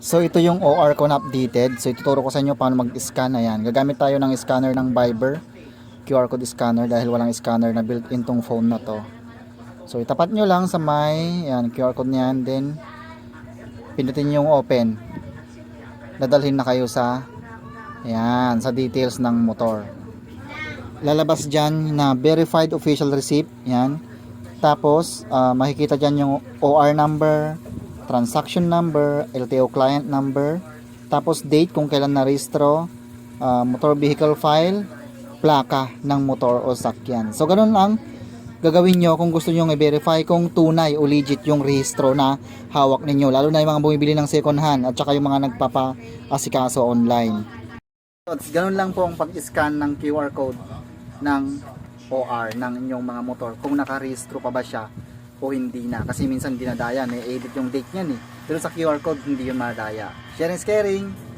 So ito yung OR ko na updated. So ituturo ko sa inyo paano mag-scan. Ayan. Gagamit tayo ng scanner ng Viber. QR code scanner dahil walang scanner na built-in tong phone na to. So itapat nyo lang sa may ayan, QR code niyan. Then pindutin yung open. Dadalhin na kayo sa ayan, sa details ng motor. Lalabas dyan na verified official receipt. Yan. Tapos, ah, makikita dyan yung OR number, transaction number, LTO client number, tapos date kung kailan na-rehistro, ah, motor vehicle file, plaka ng motor o sakyan. So, ganun lang gagawin nyo kung gusto nyo i-verify kung tunay o legit yung rehistro na hawak ninyo. Lalo na yung mga bumibili ng second hand at saka yung mga nagpapa-asikaso online. So, ganun lang po ang pag-scan ng QR code ng OR ng inyong mga motor kung nakarehistro pa ba siya o hindi na. Kasi minsan dinadaya may edit yung date niyan eh. Pero sa QR code hindi yun madaya. Sharing is caring